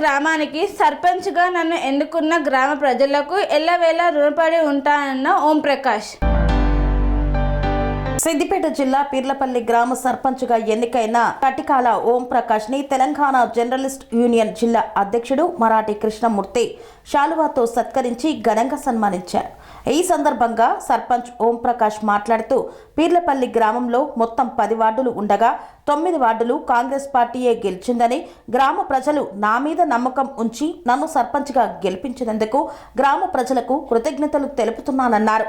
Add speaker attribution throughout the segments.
Speaker 1: గ్రామానికి సర్పంచ్గా నన్ను ఎన్నుకున్న గ్రామ ప్రజలకు ఎల్లవేళ రుణపడి ఉంటానన్న ఓం ప్రకాష్.
Speaker 2: సిద్దిపేట జిల్లా పీర్లపల్లి గ్రామ సర్పంచ్గా ఎన్నికైన కటికాల ఓం ప్రకాష్ని తెలంగాణ జర్నలిస్ట్ యూనియన్ జిల్లా అధ్యక్షుడు మరాఠీ కృష్ణమూర్తి శాలువాతో సత్కరించి ఘనంగా సన్మానించారు. ఈ సందర్భంగా సర్పంచ్ ఓం ప్రకాష్ మాట్లాడుతూ పీర్లపల్లి గ్రామంలో మొత్తం పది వార్డులు ఉండగా తొమ్మిది వార్డులు కాంగ్రెస్ పార్టీయే గెలిచిందని గ్రామ ప్రజలు నా మీద నమ్మకం ఉంచి నన్ను సర్పంచ్గా గెలిపించినందుకు గ్రామ ప్రజలకు కృతజ్ఞతలు తెలుపుతున్నానన్నారు.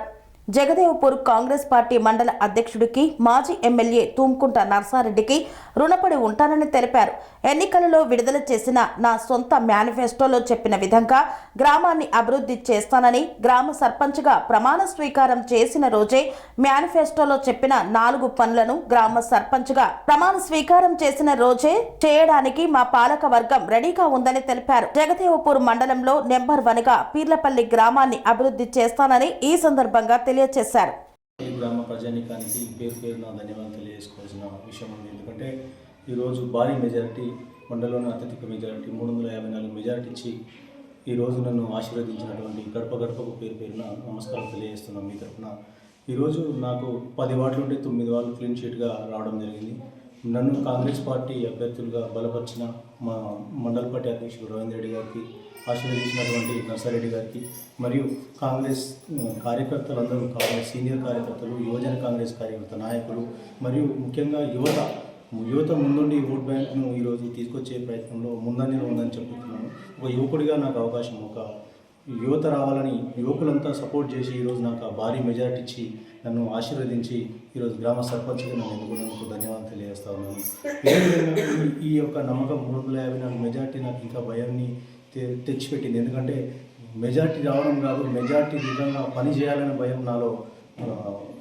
Speaker 2: జగదేవ్పూర్ కాంగ్రెస్ పార్టీ మండల అధ్యక్షుడికి మాజీ ఎమ్మెల్యే తూమ్కుంట నర్సారెడ్డికి రుణపడి ఉంటానని తెలిపారు. ఎన్నికలలో విడుదల చేసిన నా సొంత మేనిఫెస్టోలో చెప్పిన విధంగా గ్రామాన్ని అభివృద్ధి చేస్తానని గ్రామ సర్పంచ్గా ప్రమాణ స్వీకారం చేసిన రోజే మేనిఫెస్టోలో చెప్పిన నాలుగు పనులను గ్రామ సర్పంచ్గా ప్రమాణ స్వీకారం చేసిన రోజే చేయడానికి మా పాలక వర్గం రెడీగా ఉందని తెలిపారు. జగదేవపూర్ మండలంలో నెంబర్ వన్గా పీర్లపల్లి గ్రామాన్ని అభివృద్ధి చేస్తానని ఈ సందర్భంగా తెలియజేశారు
Speaker 3: ఈ గ్రామ ప్రజానికానికి పేరు పేరున ధన్యవాదాలు తెలియజేసుకోవాల్సిన విషయం ఉంది. ఎందుకంటే ఈరోజు భారీ మెజారిటీ మండలంలోని అత్యధిక మెజారిటీ మూడు వందల యాభై నాలుగు మెజారిటీ ఇచ్చి ఈరోజు నన్ను ఆశీర్వదించినటువంటి గడప గడపకు పేరు పేరున నమస్కారం తెలియజేస్తున్నాం మీ తరఫున ఈరోజు నాకు పది వార్డులు ఉంటే తొమ్మిది వార్డులు క్లీన్ షీట్గా రావడం జరిగింది. నన్ను కాంగ్రెస్ పార్టీ అభ్యర్థులుగా బలపరిచిన మా మండల పార్టీ అధ్యక్షుడు రవీంద్ర రెడ్డి గారికి ఆశీర్వదించినటువంటి నర్సారెడ్డి గారికి మరియు కాంగ్రెస్ కార్యకర్తలందరూ కాంగ్రెస్ సీనియర్ కార్యకర్తలు యువజన కాంగ్రెస్ కార్యకర్త నాయకులు మరియు ముఖ్యంగా యువత యువత ముందుండి ఓట్ బ్యాంక్ను ఈరోజు తీసుకొచ్చే ప్రయత్నంలో ముందంజలో ఉందని చెప్తున్నాను ఒక యువకుడిగా నాకు అవకాశం ఒక యువత రావాలని యువకులంతా సపోర్ట్ చేసి ఈరోజు నాకు ఆ భారీ మెజారిటీ ఇచ్చి నన్ను ఆశీర్వదించి ఈరోజు గ్రామ సర్పంచ్గా నన్ను ఎన్నుకున్నందుకు ధన్యవాదాలు తెలియజేస్తా ఉన్నాను. ఈ- యొక్క నమ్మకం మూడు వందల యాభై నాలుగు మెజార్టీ నాకు ఇంకా భయాన్ని తె- తెచ్చిపెట్టింది. ఎందుకంటే మెజార్టీ రావడం కాదు మెజార్టీ విధంగా పని చేయాలనే భయం నాలో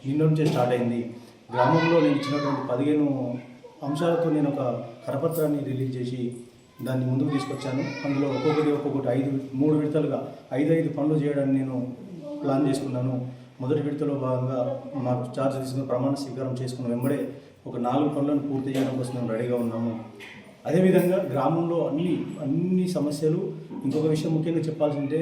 Speaker 3: నిన్న నుంచే స్టార్ట్ అయింది. గ్రామంలో నేను ఇచ్చినటువంటి పదిహేను అంశాలతో నేను ఒక కరపత్రాన్ని రిలీజ్ చేసి దాన్ని ముందుకు తీసుకొచ్చాను. అందులో ఒక్కొక్కటి ఒక్కొక్కటి ఐదు మూడు విడతలుగా ఐదు ఐదు పనులు చేయడానికి నేను ప్లాన్ చేసుకున్నాను. మొదటి విడతలో భాగంగా మాకు ఛార్జ్ తీసుకుని ప్రమాణ స్వీకారం చేసుకున్న వెంబడే ఒక నాలుగు పనులను పూర్తి చేయడం కోసం మేము రెడీగా ఉన్నాము. అదేవిధంగా గ్రామంలో అన్ని అన్ని సమస్యలు ఇంకొక విషయం ముఖ్యంగా చెప్పాల్సిందే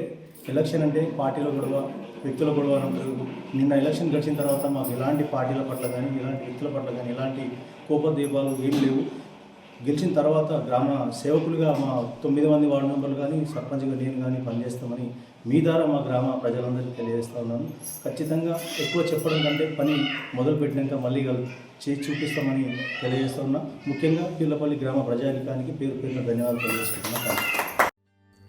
Speaker 3: ఎలక్షన్ అంటే పార్టీల గొడవ వ్యక్తుల గొడవ అని నిన్న ఎలక్షన్ గడిచిన తర్వాత మాకు ఎలాంటి పార్టీల పట్ల కానీ ఎలాంటి వ్యక్తుల పట్ల కానీ ఎలాంటి కోపదీపాలు ఏం లేవు. గెలిచిన తర్వాత గ్రామ సేవకులుగా మా తొమ్మిది మంది వార్డు మెంబర్లు కానీ సర్పంచ్గా నేను కానీ పనిచేస్తామని మీ ద్వారా మా గ్రామ ప్రజలందరికీ తెలియజేస్తా ఉన్నాను. ఖచ్చితంగా ఎక్కువ చెప్పడం కంటే పని మొదలుపెట్టినాక మళ్ళీ చే చేసి చూపిస్తామని తెలియజేస్తా ఉన్నా. ముఖ్యంగా పిల్లపల్లి గ్రామ ప్రజానికానికి పేరు పేరున ధన్యవాదాలు తెలియజేస్తున్నాను.